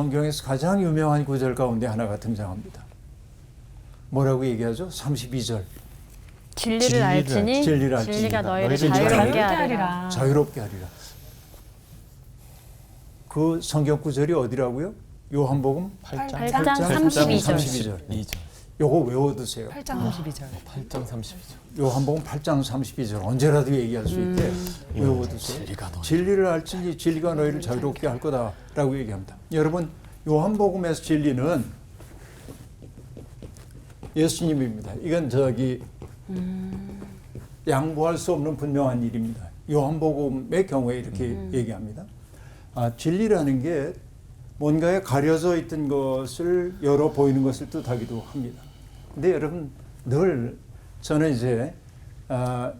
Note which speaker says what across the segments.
Speaker 1: 성경에서 가장 유명한 구절 가운데 하나가 등장합니다. 뭐라고 얘기하죠? 32절.
Speaker 2: 진리를,
Speaker 3: 진리를
Speaker 2: 알지니
Speaker 1: 진리를 알지니
Speaker 2: 진리가 너희를 자유롭게 하리라.
Speaker 1: 자유롭게 하리라. 그 성경 구절이 어디라고요? 요한복음
Speaker 3: 8장,
Speaker 2: 팔장 32절.
Speaker 1: 32절.
Speaker 3: 2절.
Speaker 1: 요거 외워두세요.
Speaker 4: 8장 32절.
Speaker 3: 8장 32절.
Speaker 1: 요한복음 8장 32절 언제라도 얘기할 수 있게 외워두세요.
Speaker 3: 진리가 너희
Speaker 1: 진리를 알지니 진리가 너희를 자유롭게 할 거다라고 얘기합니다. 여러분 요한복음에서 진리는 예수님입니다. 이건 저기 양보할 수 없는 분명한 일입니다. 요한복음의 경우에 이렇게 얘기합니다. 아, 진리라는 게 뭔가에 가려져 있던 것을 열어 보이는 것을 뜻하기도 합니다. 근데 여러분 늘 저는 이제 아,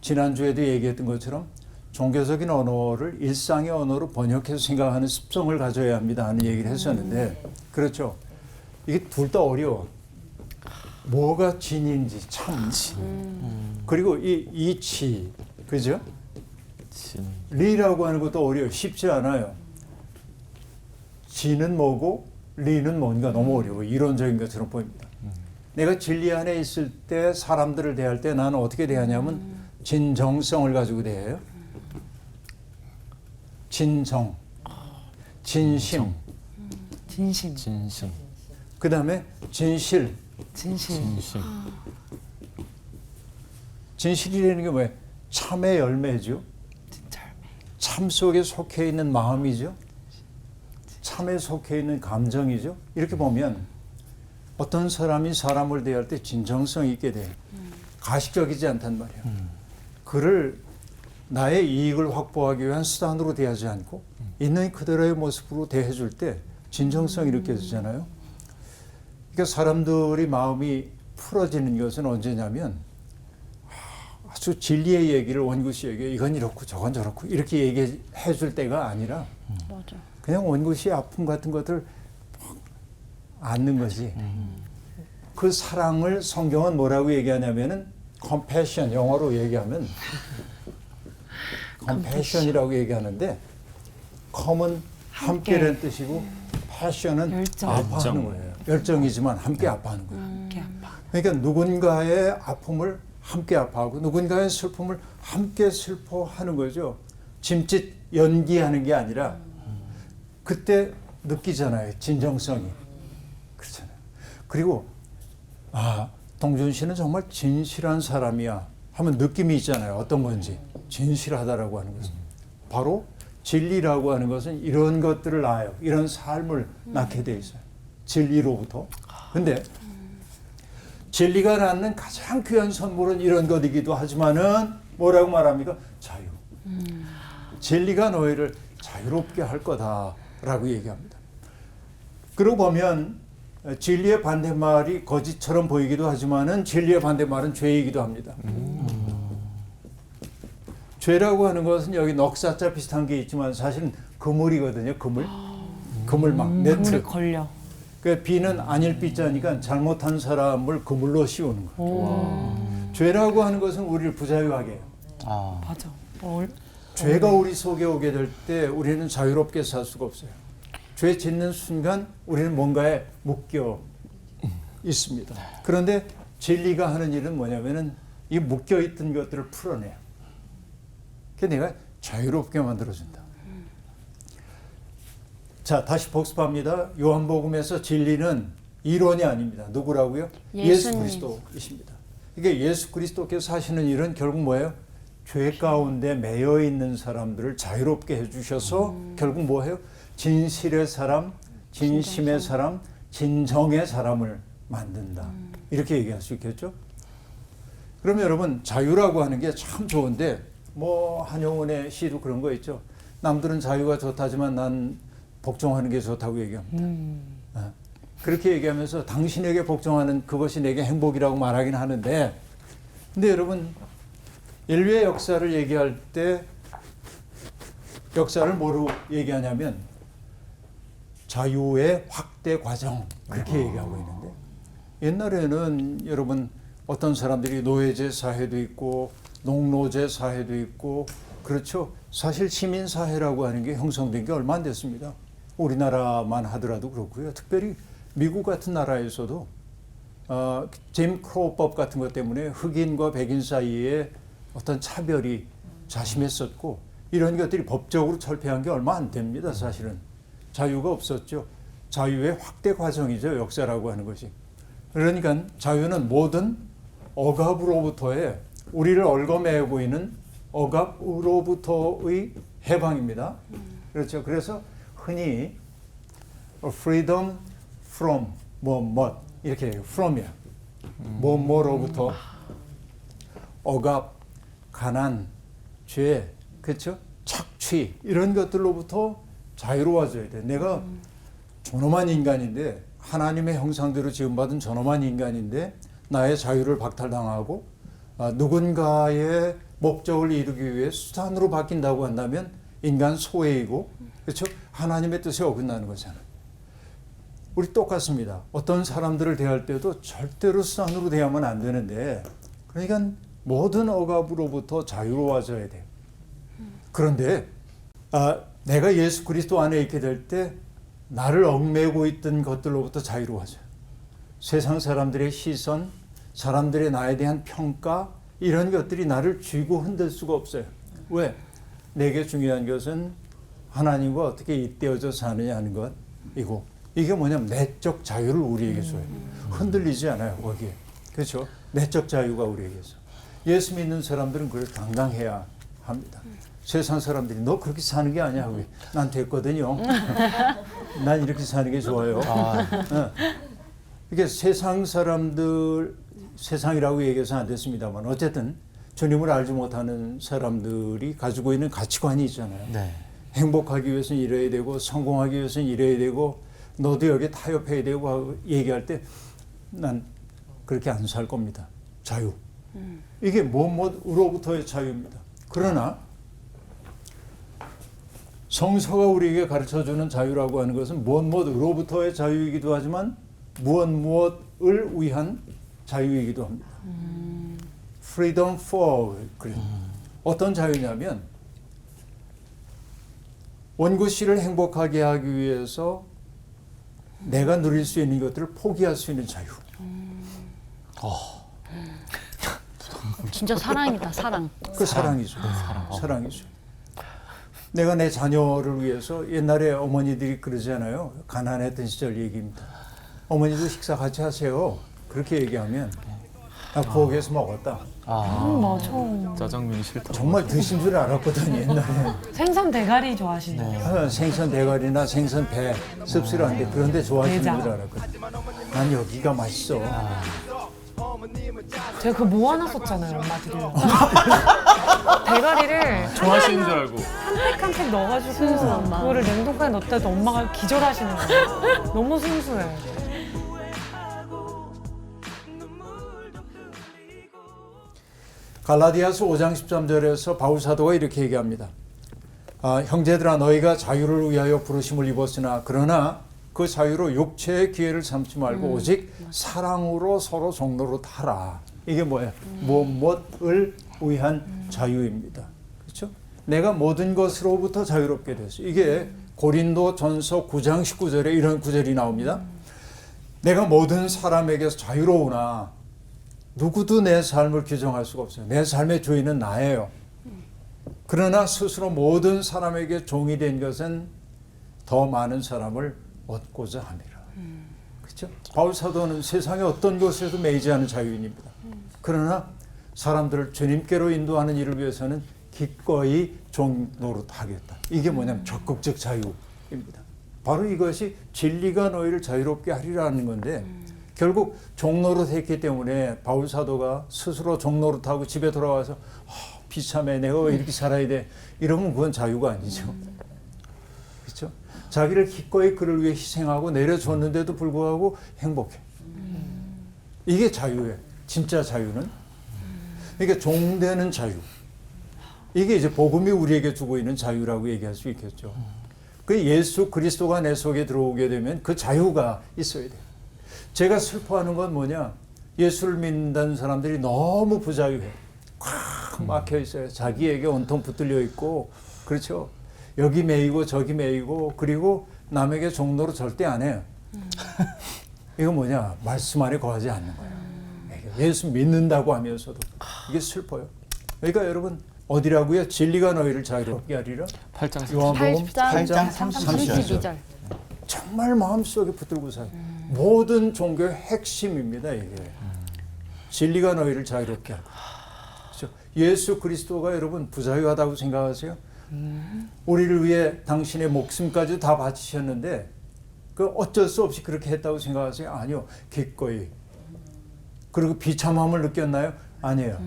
Speaker 1: 지난주에도 얘기했던 것처럼 종교적인 언어를 일상의 언어로 번역해서 생각하는 습성을 가져야 합니다 하는 얘기를 했었는데 그렇죠. 이게 둘 다 어려워. 뭐가 진인지 참. 그리고 이 이치 그죠?
Speaker 3: 진.
Speaker 1: 리라고 하는 것도 어려워 쉽지 않아요. 지는 뭐고 리는 뭔가 너무 어려워 이론적인 것처럼 보입니다. 내가 진리 안에 있을 때 사람들을 대할 때 나는 어떻게 대하냐면 진정성을 가지고 대해요. 진정, 진심,
Speaker 4: 진심.
Speaker 3: 진심.
Speaker 1: 그 다음에 진실.
Speaker 4: 진실.
Speaker 3: 진심.
Speaker 1: 진실이라는 게 뭐예요? 참의 열매죠.
Speaker 4: 진짜 열매.
Speaker 1: 참 속에 속해 있는 마음이죠. 참에 속해 있는 감정이죠. 이렇게 보면 어떤 사람이 사람을 대할 때 진정성 있게 돼요. 가식적이지 않단 말이에요. 그를 나의 이익을 확보하기 위한 수단으로 대하지 않고 있는 그대로의 모습으로 대해줄 때 진정성이 느껴지잖아요. 그러니까 사람들이 마음이 풀어지는 것은 언제냐면 아주 진리의 얘기를 원구 씨에게 이건 이렇고 저건 저렇고 이렇게 얘기해 줄 때가 아니라
Speaker 2: 맞아.
Speaker 1: 그냥 원구씨의 아픔 같은 것들 안는 것이 그 사랑을 성경은 뭐라고 얘기하냐면은 compassion 영어로 얘기하면 compassion이라고 얘기하는데 com은 함께라는 뜻이고 passion은
Speaker 4: 열정.
Speaker 1: 아파하는. 거예요. 열정이지만 함께 아파하는 거예요.
Speaker 4: 이렇게 아파.
Speaker 1: 그러니까 누군가의 아픔을 함께 아파하고 누군가의 슬픔을 함께 슬퍼하는 거죠. 짐짓 연기하는 게 아니라 그때 느끼잖아요. 진정성이. 그렇잖아요. 그리고 아, 동준 씨는 정말 진실한 사람이야 하면 느낌이 있잖아요. 어떤 건지. 진실하다라고 하는 것은. 바로 진리라고 하는 것은 이런 것들을 낳아요. 이런 삶을 낳게 돼 있어요. 진리로부터. 근데 진리가 낳는 가장 귀한 선물은 이런 것이기도 하지만은 뭐라고 말합니까? 자유. 진리가 너희를 자유롭게 할 거다 라고 얘기합니다. 그러고 보면 진리의 반대말이 거짓처럼 보이기도 하지만은 진리의 반대말은 죄이기도 합니다. 죄라고 하는 것은 여기 넉사자 비슷한 게 있지만 사실은 그물이거든요. 그물. 그물망,
Speaker 4: 물에
Speaker 1: 네트.
Speaker 4: 걸려.
Speaker 1: 그 비는 아닐 비자니까 잘못한 사람을 그물로 씌우는 거예요.
Speaker 4: 오.
Speaker 1: 죄라고 하는 것은 우리를 부자유하게 해요.
Speaker 3: 아.
Speaker 4: 맞아. 어,
Speaker 1: 죄가 우리 속에 오게 될 때 우리는 자유롭게 살 수가 없어요. 죄 짓는 순간 우리는 뭔가에 묶여 있습니다. 그런데 진리가 하는 일은 뭐냐면은 이 묶여 있던 것들을 풀어내요. 그 내가 자유롭게 만들어준다. 자, 다시 복습합니다. 요한복음에서 진리는 이론이 아닙니다. 누구라고요? 예수. 그리스도이십니다. 이게 예수 그리스도께서 하시는 일은 결국 뭐예요? 죄 가운데 매여 있는 사람들을 자유롭게 해주셔서 결국 뭐예요? 진실의 사람, 진심의 사람, 진정의 사람을 만든다. 이렇게 얘기할 수 있겠죠? 그러면 여러분 자유라고 하는 게 참 좋은데 뭐 한용운의 시도 그런 거 있죠. 남들은 자유가 좋다지만 난 복종하는 게 좋다고 얘기합니다.
Speaker 4: 음.
Speaker 1: 아, 그렇게 얘기하면서 당신에게 복종하는 그것이 내게 행복이라고 말하긴 하는데 근데 여러분 인류의 역사를 얘기할 때 역사를 뭐로 얘기하냐면 자유의 확대 과정 그렇게 얘기하고 있는데 옛날에는 여러분 어떤 사람들이 노예제 사회도 있고 농노제 사회도 있고 그렇죠. 사실 시민 사회라고 하는 게 형성된 게 얼마 안 됐습니다. 우리나라만 하더라도 그렇고요. 특별히 미국 같은 나라에서도 어, 짐 크로우법 같은 것 때문에 흑인과 백인 사이에 어떤 차별이 자심했었고 이런 것들이 법적으로 철폐한 게 얼마 안 됩니다. 사실은 자유가 없었죠. 자유의 확대 과정이죠. 역사라고 하는 것이. 그러니까 자유는 모든 억압으로부터의 우리를 얽어매고 있는 억압으로부터의 해방입니다. 그렇죠. 그래서 흔히 freedom from 뭐 뭐 이렇게 from이야. 뭐 뭐로부터 억압, 가난, 죄, 그렇죠? 착취 이런 것들로부터 자유로워져야 돼. 내가 존엄한 인간인데 하나님의 형상대로 지음받은 존엄한 인간인데 나의 자유를 박탈당하고 아, 누군가의 목적을 이루기 위해 수단으로 바뀐다고 한다면 인간 소외이고 그렇죠? 하나님의 뜻에 어긋나는 거잖아요. 우리 똑같습니다. 어떤 사람들을 대할 때도 절대로 수단으로 대하면 안 되는데 그러니까 모든 억압으로부터 자유로워져야 돼요. 그런데 아, 내가 예수 그리스도 안에 있게 될 때 나를 얽매고 있던 것들로부터 자유로워져요. 세상 사람들의 시선, 사람들의 나에 대한 평가 이런 것들이 나를 쥐고 흔들 수가 없어요. 왜? 내게 중요한 것은 하나님과 어떻게 잇대어져 사느냐 하는 것이고 이게 뭐냐면 내적 자유를 우리에게 줘요. 흔들리지 않아요 거기에. 그렇죠? 내적 자유가 우리에게 있어. 예수 믿는 사람들은 그걸 강강해야 합니다. 세상 사람들이 너 그렇게 사는 게 아니야. 왜? 난 됐거든요. 난 이렇게 사는 게 좋아요. 어. 이게 세상 사람들 세상이라고 얘기해서 안 됐습니다만 어쨌든 주님을 알지 못하는 사람들이 가지고 있는 가치관이 있잖아요.
Speaker 3: 네.
Speaker 1: 행복하기 위해서는 이래야 되고 성공하기 위해서는 이래야 되고 너도 여기 타협해야 되고 하고 얘기할 때 난 그렇게 안 살 겁니다. 자유. 이게 뭐뭐로부터의 자유입니다. 그러나 성서가 우리에게 가르쳐 주는 자유라고 하는 것은 무엇 무엇으로부터의 자유이기도 하지만 무엇 무엇을 위한 자유이기도 합니다. freedom for 그래. 어떤 자유냐면 원구 씨를 행복하게 하기 위해서 내가 누릴 수 있는 것들을 포기할 수 있는 자유.
Speaker 2: 진짜 사랑이다 사랑.
Speaker 1: 그 사랑이죠. 사랑 이죠. 내가 내 자녀를 위해서 옛날에 어머니들이 그러잖아요. 가난했던 시절 얘기입니다. 어머니도 식사 같이 하세요. 그렇게 얘기하면 나 부엌에서 먹었다.
Speaker 3: 아,
Speaker 4: 음, 맞아.
Speaker 3: 짜장면이 싫다.
Speaker 1: 정말 드신 줄 알았거든요. 옛날에
Speaker 4: 생선 대가리 좋아하시네요.
Speaker 1: 어, 생선 대가리나 생선 배 씁쓸한데 그런데 좋아하시는. 줄 알았거든요. 난 여기가 맛있어.
Speaker 4: 제가 그거 모아놨었잖아요, 엄마 드리려고. 대가리를
Speaker 3: 좋아하시는 줄 알고.
Speaker 4: 한팩한팩 넣어가지고
Speaker 2: 순수 엄마.
Speaker 4: 그거를 냉동칸에 넣었다 도 엄마가 기절하시는 거예요. 너무 순수해.
Speaker 1: 갈라디아서 5장 13절에서 바울 사도가 이렇게 얘기합니다. 아, 형제들아 너희가 자유를 위하여 부르심을 입었으나 그러나 그 자유로 육체의 기회를 삼지 말고 오직 사랑으로 서로 종로로 타라. 이게 뭐예요? 무엇 무엇을 위한 자유입니다. 그렇죠? 내가 모든 것으로부터 자유롭게 됐어. 이게 고린도 전서 9장 19절에 이런 구절이 나옵니다. 내가 모든 사람에게서 자유로우나 누구도 내 삶을 규정할 수가 없어요. 내 삶의 주인은 나예요. 그러나 스스로 모든 사람에게 종이 된 것은 더 많은 사람을 얻고자 함이라. 그렇죠? 바울 사도는 세상의 어떤 것에도 매이지 않은 자유인입니다. 그러나 사람들을 주님께로 인도하는 일을 위해서는 기꺼이 종 노릇하겠다. 이게 뭐냐면 적극적 자유입니다. 바로 이것이 진리가 너희를 자유롭게 하리라는 건데 결국 종노릇 했기 때문에 바울 사도가 스스로 종노릇하고 집에 돌아와서 아, 비참해 내가 왜 이렇게 살아야 돼 이러면 그건 자유가 아니죠. 그렇죠? 자기를 기꺼이 그를 위해 희생하고 내려줬는데도 불구하고 행복해. 이게 자유예요. 진짜 자유는. 그러니까 종되는 자유. 이게 이제 복음이 우리에게 주고 있는 자유라고 얘기할 수 있겠죠. 그 예수 그리스도가 내 속에 들어오게 되면 그 자유가 있어야 돼요. 제가 슬퍼하는 건 뭐냐? 예수를 믿는다는 사람들이 너무 부자유해. 꽉 막혀 있어요. 자기에게 온통 붙들려 있고, 그렇죠? 여기 매이고 저기 매이고, 그리고 남에게 종로로 절대 안 해요. 이거 뭐냐? 말씀 안에 거하지 않는 거예요. 이게 예수 믿는다고 하면서도 이게 슬퍼요. 그러니까 여러분 어디라고요? 진리가 너희를 자유롭게 하리라.
Speaker 3: 8장 30절.
Speaker 1: 요한복음
Speaker 2: 8장
Speaker 1: 8장
Speaker 2: 32절.
Speaker 1: 32절. 정말 마음속에 붙들고 살아요. 모든 종교의 핵심입니다, 이게. 진리가 너희를 자유롭게 하고. 그렇죠? 예수 그리스도가 여러분 부자유하다고 생각하세요? 우리를 위해 당신의 목숨까지 다 바치셨는데 그 어쩔 수 없이 그렇게 했다고 생각하세요? 아니요. 기꺼이. 그리고 비참함을 느꼈나요? 아니에요.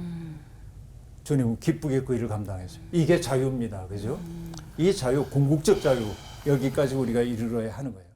Speaker 1: 주님은 기쁘게 그 일을 감당했어요. 이게 자유입니다. 그죠? 이 자유, 궁극적 자유, 여기까지 우리가 이르러야 하는 거예요.